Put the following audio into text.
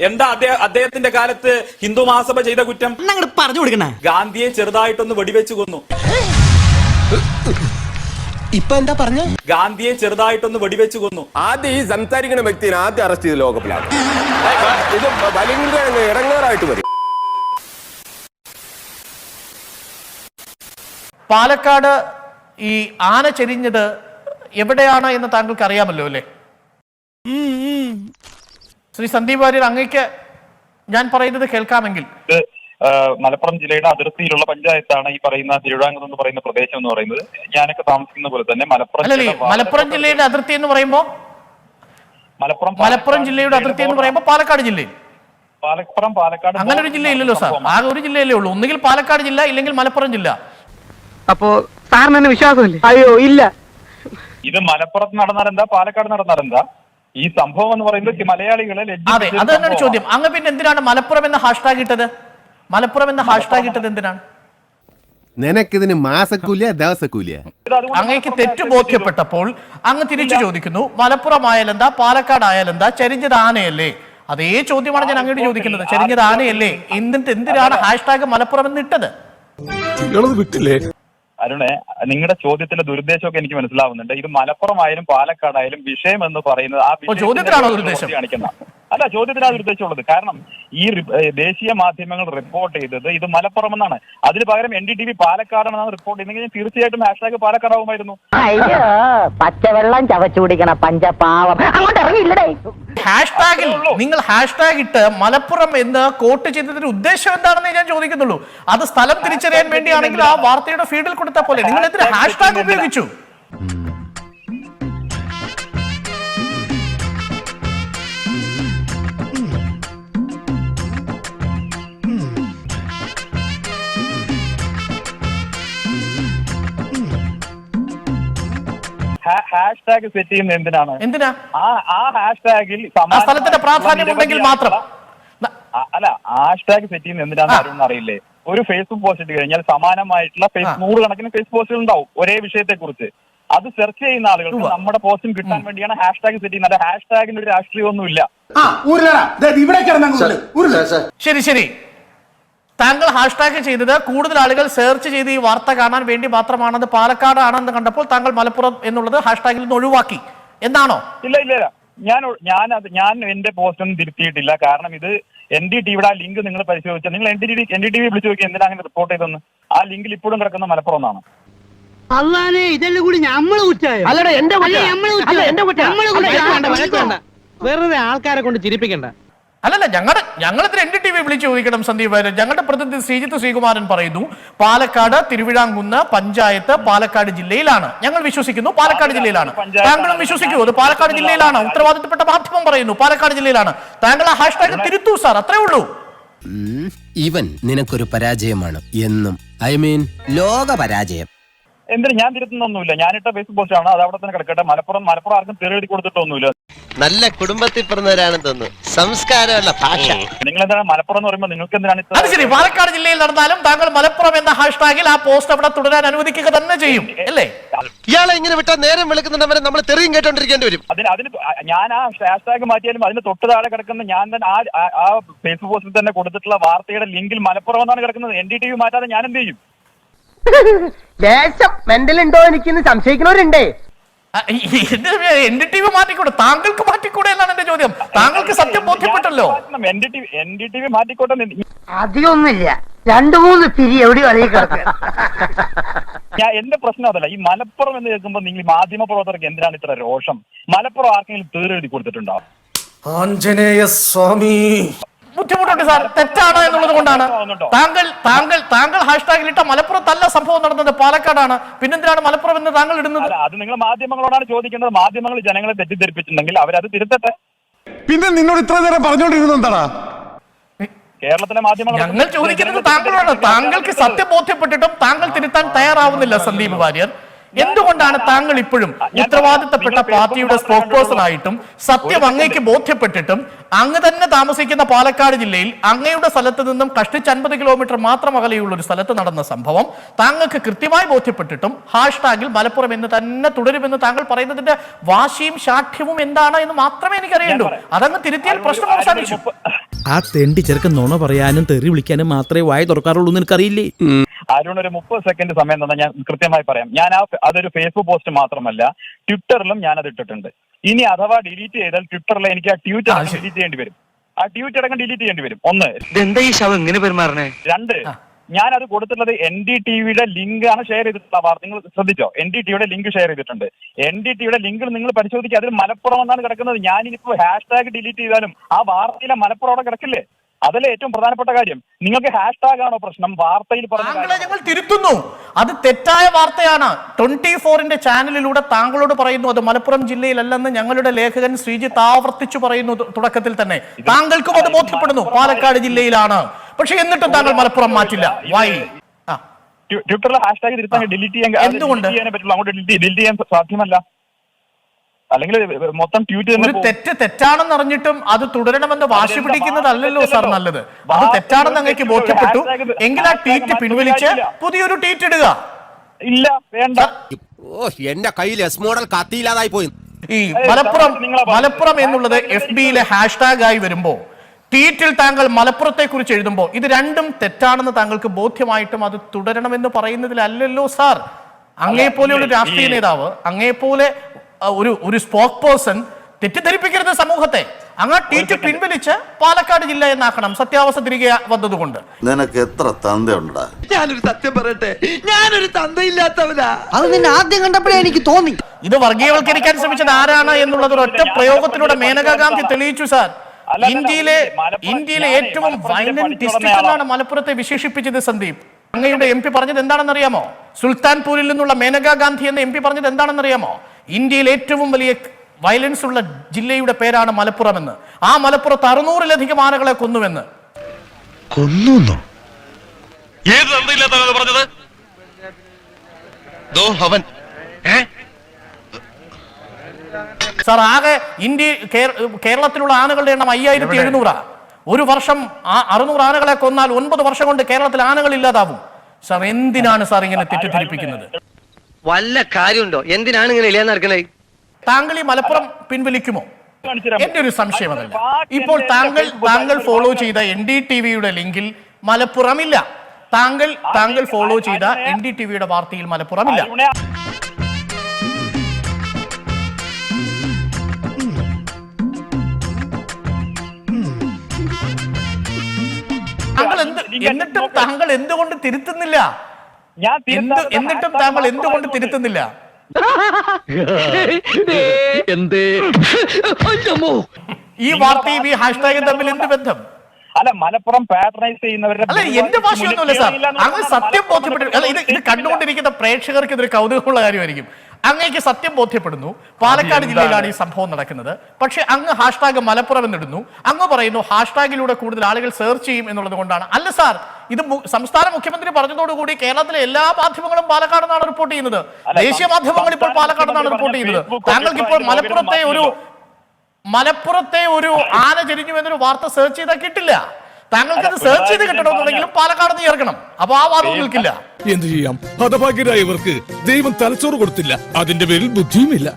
എന്താ അദ്ദേഹം അദ്ദേഹത്തിന്റെ കാലത്ത് ഹിന്ദു മഹാസഭ ചെയ്ത കുറ്റം? അങ്ങോട്ട് പറഞ്ഞു കൊടുക്കണ. ഗാന്ധിയെ ചെറുതായിട്ടൊന്ന് വെടിവെച്ച് കൊന്നു. ഇപ്പൊ എന്താ പറഞ്ഞ? ഗാന്ധിയെ ചെറുതായിട്ടൊന്ന് വെടിവെച്ച് കൊന്നു. ആദ്യം ഈ സംസാരിക്കുന്ന വ്യക്തിനെ ആദ്യം അറസ്റ്റ് ചെയ്ത് ലോകപ്പിലാണ് ഇത് ഭയങ്കര ഇടങ്ങേറായിട്ട് വരും. പാലക്കാട് ഈ ആന ചെരിഞ്ഞത് എവിടെയാണ് എന്ന് താങ്കൾക്ക് അറിയാമല്ലോ അല്ലേ? ശ്രീ സന്ദീപ് വാര്യർ അങ്ങേക്ക് ഞാൻ പറയുന്നത് കേൾക്കാമെങ്കിൽ. മലപ്പുറം ജില്ലയുടെ അതിർത്തിയിലുള്ള പഞ്ചായത്താണ് ഈ പറയുന്ന തിരുവിതാംകൂർ എന്ന് പറയുന്ന പ്രദേശം എന്ന് പറയുന്നത്. ഞാനൊക്കെ താമസിക്കുന്ന പോലെ തന്നെ മലപ്പുറം മലപ്പുറം ജില്ലയുടെ അതിർത്തി എന്ന് പറയുമ്പോൾ മലപ്പുറം മലപ്പുറം ജില്ലയുടെ അതിർത്തി എന്ന് പറയുമ്പോൾ പാലക്കാട് ജില്ലയിൽ പാലപ്പുറം പാലക്കാട് അങ്ങനെ ഒരു ജില്ലയില്ലല്ലോ സാർ. ആകെ ഒരു ജില്ലയല്ലേ ഉള്ളൂ. ഒന്നുകിൽ പാലക്കാട് ജില്ല ഇല്ലെങ്കിൽ മലപ്പുറം ജില്ല. അപ്പോ സാറിന് എന്നെ വിശ്വാസമില്ല? അയ്യോ ഇല്ല. ഇത് മലപ്പുറത്ത് നടന്നാലെന്താ? പാലക്കാട് നടന്നാലെന്താ? ഈ സംഭവം എന്ന് പറയുമ്പോൾ മലയാളികളെ അതെ അത് തന്നെയാണ് ചോദ്യം. അങ്ങ് പിന്നെ എന്തിനാണ് മലപ്പുറം എന്ന ഹാഷ്ടാഗ് ഇട്ടത്? മലപ്പുറം എന്ന ഹാഷ്ടാഗ് ഇട്ടത് എന്തിനാണ്? നിനക്കിതിന് മാസക്കൂലിയ ദിവസക്കൂലിയ? അങ്ങേക്ക് തെറ്റു തെറ്റ് ബോധ്യപ്പെട്ടപ്പോൾ അങ്ങ് തിരിച്ചു ചോദിക്കുന്നു മലപ്പുറം ആയാലെന്താ പാലക്കാട് ആയാലെന്താ ചെരിഞ്ഞത് ആനയല്ലേ അതേ ചോദ്യമാണ് ഞാൻ അങ്ങോട്ട് ചോദിക്കുന്നത്. ചെരിഞ്ഞത് ആനയല്ലേ എന്നിട്ട് എന്തിനാണ് ഹാഷ്ടാഗ് മലപ്പുറം എന്ന് ഇട്ടത്? വിട്ടില്ലേ? അരുണെ നിങ്ങളുടെ ചോദ്യത്തിന്റെ ദുരുദ്ദേശമൊക്കെ എനിക്ക് മനസ്സിലാവുന്നുണ്ട്. ഇത് മലപ്പുറം ആയാലും പാലക്കാടായാലും വിഷയം എന്ന് പറയുന്നത് ആ ചോദ്യത്തിലാണോ കാണിക്കുന്ന. അല്ല ചോദ്യത്തിന് അത് ഉദ്ദേശമുള്ളത് കാരണം ഈ ദേശീയ മാധ്യമങ്ങൾ റിപ്പോർട്ട് ചെയ്തത് ഇത് മലപ്പുറം എന്നാണ് അതിന് പകരം എൻ ഡി ടി വി പാലക്കാടാണെന്നാണ് റിപ്പോർട്ട് ചെയ്തെങ്കിൽ തീർച്ചയായിട്ടും ഹാഷ്ടാഗ് പാലക്കാടാവുമായിരുന്നു. അയ്യോ പച്ചവെള്ളം ചവച്ചു കുടിക്കണ പഞ്ചപാവം. അങ്ങോട്ട് ഇറങ്ങിയില്ലടേ. ഹാഷ്ടാഗിൽ നിങ്ങൾ ഹാഷ്ടാഗ് ഇട്ട് മലപ്പുറം എന്ന് കോട്ട് ചെയ്തതിന്റെ ഉദ്ദേശം എന്താണെന്ന് ഞാൻ ചോദിക്കുന്നുള്ളൂ. അത് സ്ഥലം തിരിച്ചറിയാൻ വേണ്ടിയാണെങ്കിൽ ആ വാർത്തയുടെ ഫീഡിൽ കൊടുത്ത പോലെ നിങ്ങൾ എന്തിനാ ഹാഷ്ടാഗ് ഉപയോഗിച്ചു? ഹാഷ്ടാഗ് സെറ്റ് ചെയ്യുന്നത് എന്തിനാണ്? എന്തിനാ? ആ ആ ഹാഷ് ടാഗിൽ സ്ഥലത്തിന്റെ പ്രാധാന്യം ഉണ്ടെങ്കിൽ മാത്രം. അല്ല ഹാഷ് ടാഗ് സെറ്റ് ചെയ്യുന്നത് എന്തിനാണെന്ന് ആരും അറിയില്ലേ? ഒരു ഫേസ്ബുക്ക് പോസ്റ്റ് ഇട്ട് കഴിഞ്ഞാൽ സമാനമായിട്ടുള്ള ഫേസ് നൂറുകണക്കിന് ഫേസ് പോസ്റ്റുകൾ ഉണ്ടാവും ഒരേ വിഷയത്തെ കുറിച്ച് അത് സെർച്ച് ചെയ്യുന്ന ആളുകൾക്ക് നമ്മുടെ പോസ്റ്റും കിട്ടാൻ വേണ്ടിയാണ് ഹാഷ് ടാഗ് സെറ്റ് ചെയ്യുന്നത്. ഹാഷ് ടാഗിന് ഒരു രാഷ്ട്രീയമൊന്നുമില്ല. ശരി ശരി. താങ്കൾ ഹാഷ്ടാഗ് ചെയ്തത് കൂടുതൽ ആളുകൾ സെർച്ച് ചെയ്ത് ഈ വാർത്ത കാണാൻ വേണ്ടി മാത്രമാണത് പാലക്കാടാണെന്ന് കണ്ടപ്പോൾ താങ്കൾ മലപ്പുറം എന്നുള്ളത് ഹാഷ്ടാഗിൽ നിന്ന് ഒഴിവാക്കി. എന്താണോ? ഇല്ല ഇല്ല ഇല്ല. ഞാൻ ഞാൻ അത് ഞാൻ എന്റെ പോസ്റ്റ് ഒന്നും തിരുത്തിയിട്ടില്ല. കാരണം ഇത് എൻ ഡി ടിവിയുടെ ആ ലിങ്ക് നിങ്ങൾ പരിശോധിച്ചാൽ നിങ്ങൾ N D T N D T V വിളിച്ചു നോക്കി എന്തിനാ അങ്ങനെ റിപ്പോർട്ട് ചെയ്തെന്ന് ആ ലിങ്കിൽ ഇപ്പോഴും കിടക്കുന്ന മലപ്പുറം എന്നാണ്. അള്ളാനെ ഇതെല്ലാം കൂടി നമ്മൾ കുറ്റായോ? അല്ലടാ എന്റെ വെറുതെ ആൾക്കാരെ കൊണ്ട് ചിരിപ്പിക്കണ്ട. അല്ലല്ല ഞങ്ങളുടെ ഞങ്ങളിത് രണ്ട് ടി വി വിളിച്ചു ചോദിക്കണം സന്ദീപ് വാര്യർ ഞങ്ങളുടെ പ്രതിനിധി ശ്രീജിത്ത് ശ്രീകുമാരൻ പറയുന്നു പാലക്കാട് തിരുവിഴാങ്കുന്ന് പഞ്ചായത്ത് പാലക്കാട് ജില്ലയിലാണ്. ഞങ്ങൾ വിശ്വസിക്കുന്നു പാലക്കാട് ജില്ലയിലാണ്. താങ്കളും വിശ്വസിക്കൂ അത് പാലക്കാട് ജില്ലയിലാണ്. ഉത്തരവാദിത്തപ്പെട്ട മാധ്യമം പറയുന്നു പാലക്കാട് ജില്ലയിലാണ്. താങ്കൾ ആ ഹാഷ്ടാഗ് തിരുത്തു സാർ അത്രേ ഉള്ളൂ. ഇവൻ നിനക്കൊരു പരാജയമാണ് എന്നും ഐ മീൻ ലോക പരാജയം. എന്തിന് ഞാൻ തിരുത്തുന്നൊന്നുമില്ല. ഞാനിട്ട ഫേസ്ബുക്ക് പോസ്റ്റ് ആണ് അത് അവിടെ തന്നെ കിടക്കട്ടെ. മലപ്പുറം മലപ്പുറം ആർക്കും തെളിവെടുത്ത് കൊടുത്തിട്ടൊന്നുമില്ല. നല്ല കുടുംബത്തിൽ പിറന്നവരാണെന്ന് തോന്നുന്നു സംസ്കാരമുള്ള ഭാഷ. നിങ്ങൾ എന്താണ് മലപ്പുറം എന്ന് പറയുമ്പോൾ നിങ്ങൾക്ക് എന്തിനാണ് അത് ശരി. പാലക്കാട് ജില്ലയിൽ നടന്നാലും താങ്കൾ മലപ്പുറം എന്ന ഹാഷ്ടാഗിൽ ആ പോസ്റ്റ് അവിടെ തുടരാൻ അനുവദിക്കുക തന്നെ ചെയ്യും. അല്ലേ? ഇയാളെ ഇങ്ങനെ വിട്ടാൽ നേരം വെളുക്കുന്നുണ്ടവരെ നമ്മൾ തെറിയും കേട്ടോണ്ടിരിക്കേണ്ടി വരും. അതിന് അതിന് ഞാൻ ആ ഹാഷ്ടാഗ് മാറ്റിയാലും അതിന് തൊട്ട് താഴെ കിടക്കുന്ന ഞാൻ തന്നെ ആ ആ- ആ ഫേസ്ബുക്ക് പോസ്റ്റിൽ തന്നെ കൊടുത്തിട്ടുള്ള വാർത്തയുടെ ലിങ്കിൽ മലപ്പുറം എന്നാണ് കിടക്കുന്നത്. എൻ ഡി ടി വി മാറ്റാതെ ഞാൻ എന്ത് ചെയ്യും? ദേശം മെന്റൽ ഉണ്ടോ എനിക്കിന്ന് സംശയിക്കുന്നവരുണ്ടേ? എന്റെ ഡി ടി വി മാറ്റിക്കൂടെ? താങ്കൾക്ക് മാറ്റിക്കൂടെ എന്നാണ് എന്റെ ചോദ്യം. താങ്കൾക്ക് സത്യം ബോധ്യപ്പെട്ടല്ലോ എന്റെ ഡി ടി വി മാറ്റിക്കോട്ടെ അധികമൊന്നുമില്ല. രണ്ടു മൂന്ന് പിരി എവിടെ അറിയി ഞാൻ എന്റെ പ്രശ്നം അതല്ല. ഈ മലപ്പുറം എന്ന് കേൾക്കുമ്പോൾ നിങ്ങൾ മാധ്യമ പ്രവർത്തകർക്ക് എന്തിനാണ് ഇത്ര രോഷം? മലപ്പുറം ആർക്കെങ്കിലും തീരെഴുതി കൊടുത്തിട്ടുണ്ടോ? ആഞ്ജനേയ സ്വാമി. ബുദ്ധിമുട്ടുണ്ട് സാർ. തെറ്റാണ് എന്നുള്ളത് കൊണ്ടാണ്. താങ്കൾ താങ്കൾ താങ്കൾ ഹാഷ്ടാഗിൽ ഇട്ട മലപ്പുറത്തല്ല സംഭവം നടന്നത് പാലക്കാടാണ്. പിന്നെന്തിനാണ് മലപ്പുറം എന്ന് താങ്കൾ ഇടുന്നത്? അല്ല അത് നിങ്ങൾ മാധ്യമങ്ങളോടാണ് ചോദിക്കുന്നത്. മാധ്യമങ്ങൾ ജനങ്ങളെ തെറ്റിദ്ധരിപ്പിച്ചിട്ടുണ്ടെങ്കിൽ അവരത് തിരുത്തട്ടെ. പിന്നെ നിന്നോട് ഇത്ര നേരം പറഞ്ഞോണ്ടിരുന്നത് എന്താണ് കേരളത്തിലെ മാധ്യമങ്ങൾ ഞങ്ങൾ ചോദിക്കുന്നത് താങ്കളാണ്. താങ്കൾക്ക് സത്യം ബോധ്യപ്പെട്ടിട്ടും താങ്കൾ തിരുത്താൻ തയ്യാറാവുന്നില്ല സന്ദീപ് വാര്യർ. എന്തുകൊണ്ടാണ് താങ്കൾ ഇപ്പോഴും ഉത്തരവാദിത്തപ്പെട്ട പാർട്ടിയുടെ സ്പോക്ക് പേഴ്സൺ ആയിട്ടും സത്യം അങ്ങേക്ക് ബോധ്യപ്പെട്ടിട്ടും അങ്ങ് തന്നെ താമസിക്കുന്ന പാലക്കാട് ജില്ലയിൽ അങ്ങയുടെ സ്ഥലത്ത് നിന്നും കഷ്ടിച്ച് അൻപത് കിലോമീറ്റർ മാത്രം അകലെയുള്ള ഒരു സ്ഥലത്ത് നടന്ന സംഭവം താങ്കൾക്ക് കൃത്യമായി ബോധ്യപ്പെട്ടിട്ടും ഹാഷ്ടാഗിൽ മലപ്പുറം എന്ന് തന്നെ തുടരുമെന്ന് താങ്കൾ പറയുന്നതിന്റെ വാശിയും ശാഠ്യവും എന്താണ് എന്ന് മാത്രമേ എനിക്കറിയണ്ടൂ അതങ്ങ് തിരുത്തിയാൽ പ്രശ്നം അവസാനിച്ചു. ആ തെണ്ടി ചെറുക്കൻ നുണ പറയാനും തെറി വിളിക്കാനും മാത്രമേ വായ തുറക്കാറുള്ളൂ എന്ന് എനിക്കറിയില്ലേ? അരുൺ ഒരു മുപ്പത് സെക്കൻഡ് സമയം തന്നെ ഞാൻ കൃത്യമായി പറയാം. ഞാൻ ആ അതൊരു ഫേസ്ബുക്ക് പോസ്റ്റ് മാത്രമല്ല ട്വിറ്ററിലും ഞാൻ അത് ഇട്ടിട്ടുണ്ട്. ഇനി അഥവാ ഡിലീറ്റ് ചെയ്താൽ ട്വിറ്ററിൽ എനിക്ക് ആ ട്വീറ്റ് ഡിലീറ്റ് ചെയ്യേണ്ടി വരും. ആ ട്വീറ്റ് അടക്കം ഡിലീറ്റ് ചെയ്യേണ്ടി വരും. ഒന്ന്. ഇങ്ങനെ പെരുമാറണേ? രണ്ട്. ഞാൻ അത് കൊടുത്തിട്ടുള്ളത് എൻ ഡി ടിവിയുടെ ലിങ്ക് ആണ് ഷെയർ ചെയ്തിട്ടുള്ള വാർത്ത. നിങ്ങൾ ശ്രദ്ധിച്ചോ? എൻ ഡി ടിവിയുടെ ലിങ്ക് ഷെയർ ചെയ്തിട്ടുണ്ട്. എൻ ഡി ടിവിയുടെ ലിങ്കിൽ നിങ്ങൾ പരിശോധിക്കുക അതിൽ മലപ്പുറം എന്നാണ് കിടക്കുന്നത്. ഞാനിപ്പോ ഹാഷ് ടാഗ് ഡിലീറ്റ് ചെയ്താലും ആ വാർത്തയിലെ മലപ്പുറം അവിടെ കിടക്കില്ലേ? അതല്ലേ ഏറ്റവും പ്രധാനപ്പെട്ട കാര്യം. നിങ്ങൾക്ക് ഹാഷ് ടാഗ് ആണോ പ്രശ്നം? വാർത്തയിൽ പറഞ്ഞ ഞങ്ങൾ തിരുത്തുന്നു. അത് തെറ്റായ വാർത്തയാണ്. ട്വന്റി ഫോറിന്റെ ചാനലിലൂടെ താങ്കളോട് പറയുന്നു അത് മലപ്പുറം ജില്ലയിലല്ലെന്ന് ഞങ്ങളുടെ ലേഖകൻ ശ്രീജിത്ത് ആവർത്തിച്ചു പറയുന്നു തുടക്കത്തിൽ തന്നെ. താങ്കൾക്കും അത് ബോധ്യപ്പെടുന്നു. പാലക്കാട് ജില്ലയിലാണ്. പക്ഷെ എന്നിട്ടും താങ്കൾ മലപ്പുറം മാറ്റില്ല. വൈ ട്വിറ്ററിലെ ഹാഷ്ടാഗ് തിരുത്താൻ ഡിലീറ്റ് ചെയ്യാൻ? പറ്റുള്ളൂ അങ്ങോട്ട് ഡിലീറ്റ് ഡിലീറ്റ് ചെയ്യാൻ സാധ്യമല്ല. അല്ലെങ്കിൽ മൊത്തം ട്വീറ്റ് തന്നെ തെറ്റ് തെറ്റാണെന്ന് അറിഞ്ഞിട്ടും അത് തുടരണമെന്ന് വാശി പിടിക്കുന്നതല്ലല്ലോ സാർ നല്ലത്. അത് തെറ്റാണെന്ന് അങ്ങേക്ക് ബോധ്യപ്പെട്ടു. എങ്കിൽ ആ ട്വീറ്റ് പിൻവലിച്ച് പുതിയൊരു ട്വീറ്റ് ഇടുക. ഇല്ല വേണ്ട. ഓ എന്റെ കയ്യിൽ എസ് മോഡൽ കത്തിയില്ലാതായി പോയി. ഈ മലപ്പുറം മലപ്പുറം എന്നുള്ളത് എഫ് ബിയിലെ ഹാഷ്ടാഗ് ആയി വരുമ്പോ ട്വീറ്റിൽ താങ്കൾ മലപ്പുറത്തെ കുറിച്ച് എഴുതുമ്പോൾ ഇത് രണ്ടും തെറ്റാണെന്ന് താങ്കൾക്ക് ബോധ്യമായിട്ടും അത് തുടരണമെന്ന് പറയുന്നതിലല്ലല്ലോ സാർ. അങ്ങേ പോലെയുള്ള രാഷ്ട്രീയ നേതാവ് അങ്ങേ പോലെ ഒരു ഒരു സ്പോക്ക് പേഴ്സൺ തെറ്റിദ്ധരിപ്പിക്കരുത് സമൂഹത്തെ. അങ്ങ് ടീച്ചർ പിൻവലിച്ച് പാലക്കാട് ജില്ല എന്നാക്കണം. സത്യാവസ്ഥ തിരികെ വന്നതുകൊണ്ട്. നിനക്ക് എത്ര തന്തയുണ്ടാ ഞാനൊരു സത്യം പറയട്ടെ. ഞാനൊരു തന്തയില്ലാത്തവനാ. അത് നിന്നെ ആദ്യം കണ്ടപ്പോഴേ എനിക്ക് തോന്നി. ഇത് വർഗീയവൽക്കരിക്കാൻ ശ്രമിച്ചത് ആരാണ് എന്നുള്ളത് ഒറ്റ പ്രയോഗത്തിലൂടെ മേനകാ ഗാന്ധി തെളിയിച്ചു സാർ. ഇന്ത്യയിലെ ഇന്ത്യയിലെ ഏറ്റവും മലപ്പുറത്തെ വയലന്റ് ഡിസ്ട്രിക്ട് എന്നാണ് മലപ്പുറത്തെ വിശേഷിപ്പിച്ചത് സന്ദീപ്. അങ്ങയുടെ എം പി പറഞ്ഞത് എന്താണെന്നറിയാമോ? സുൽത്താൻപൂരിൽ നിന്നുള്ള മേനകാ ഗാന്ധി എന്ന എം പി പറഞ്ഞത് എന്താണെന്നറിയാമോ? ഇന്ത്യയിൽ ഏറ്റവും വലിയ വയലൻസ് ഉള്ള ജില്ലയുടെ പേരാണ് മലപ്പുറം എന്ന് ആ മലപ്പുറത്ത് അറുന്നൂറിലധികം ആനകളെ കൊന്നുവെന്ന്. കൊന്നു ഏത് പറഞ്ഞത്? അവൻ. സാർ ആകെ ഇന്ത്യ കേരളത്തിലുള്ള ആനകളുടെ എണ്ണം അയ്യായിരത്തി എഴുന്നൂറാ. ഒരു വർഷം ആ അറുന്നൂറ് ആനകളെ കൊന്നാൽ ഒൻപത് വർഷം കൊണ്ട് കേരളത്തിൽ ആനകൾ ഇല്ലാതാവും. സാർ എന്തിനാണ് സാർ ഇങ്ങനെ തെറ്റിദ്ധരിപ്പിക്കുന്നത്? വല്ല കാര്യമുണ്ടോ? എന്തിനാണ് ഇങ്ങനെ ഇല്ലാന്ന് നടക്കുന്നത് താങ്കൾ ഈ മലപ്പുറം പിൻവലിക്കുമോ. എന്റെ ഒരു സംശയം അതല്ല. ഇപ്പോൾ താങ്കൾ താങ്കൾ ഫോളോ ചെയ്ത എൻ ഡി ടി വിയുടെ ലിങ്കിൽ മലപ്പുറം ഇല്ല താങ്കൾ താങ്കൾ ഫോളോ ചെയ്ത എൻ ഡി ടി വിയുടെ വാർത്തയിൽ മലപ്പുറം ഇല്ല താങ്കൾ എന്ത് എന്നിട്ടും താങ്കൾ എന്തുകൊണ്ട് തിരുത്തുന്നില്ല? ഞാൻ എന്നിട്ടും താങ്കൾ എന്തുകൊണ്ട്. തിരുത്തുന്നില്ല? ഈ വാർത്തയും ഈ ഹാഷ്ടാഗും തമ്മിൽ എന്ത് ബന്ധം? അല്ല മലപ്പുറം പാട്രണൈസ് ചെയ്യുന്നവരുടെ അല്ല എന്റെ ഭാഷയൊന്നുമില്ല സാർ. അങ്ങ് സത്യം ബോധ്യപ്പെട്ടു അല്ല ഇത് ഇത് കണ്ടുകൊണ്ടിരിക്കുന്ന പ്രേക്ഷകർക്ക് ഇതൊരു കൗതുകമുള്ള കാര്യമായിരിക്കും. അങ്ങേക്ക് സത്യം ബോധ്യപ്പെടുന്നു. പാലക്കാട് ജില്ലയിലാണ് ഈ സംഭവം നടക്കുന്നത്. പക്ഷെ അങ്ങ് ഹാഷ്ടാഗ് മലപ്പുറം എന്നിടുന്നു. അങ്ങ് പറയുന്നു ഹാഷ്ടാഗിലൂടെ കൂടുതൽ ആളുകൾ സെർച്ച് ചെയ്യും എന്നുള്ളത് കൊണ്ടാണ്. അല്ല സാർ ഇത് സംസ്ഥാന മുഖ്യമന്ത്രി പറഞ്ഞതോടുകൂടി കേരളത്തിലെ എല്ലാ മാധ്യമങ്ങളും പാലക്കാട് നിന്നാണ് റിപ്പോർട്ട് ചെയ്യുന്നത്. ദേശീയ മാധ്യമങ്ങൾ ഇപ്പോൾ പാലക്കാട് നിന്നാണ് റിപ്പോർട്ട് ചെയ്യുന്നത്. താങ്കൾക്ക് ഇപ്പോൾ മലപ്പുറത്തെ ഒരു മലപ്പുറത്തെ ഒരു ആന ചെരിഞ്ഞു എന്നൊരു വാർത്ത സെർച്ച് ചെയ്താൽ കിട്ടില്ല. താങ്കൾക്ക് ഇത് സെർച്ച് ചെയ്ത് കിട്ടണമെന്നുണ്ടെങ്കിലും പാലക്കാട് നിന്ന് ചേർക്കണം. അപ്പൊ ആ വാദം നിൽക്കില്ല. എന്ത് ചെയ്യാം? ഹതഭാഗ്യരായവർക്ക് ദൈവം തലച്ചോറ് കൊടുത്തില്ല. അതിന്റെ പേരിൽ ബുദ്ധിയുമില്ല.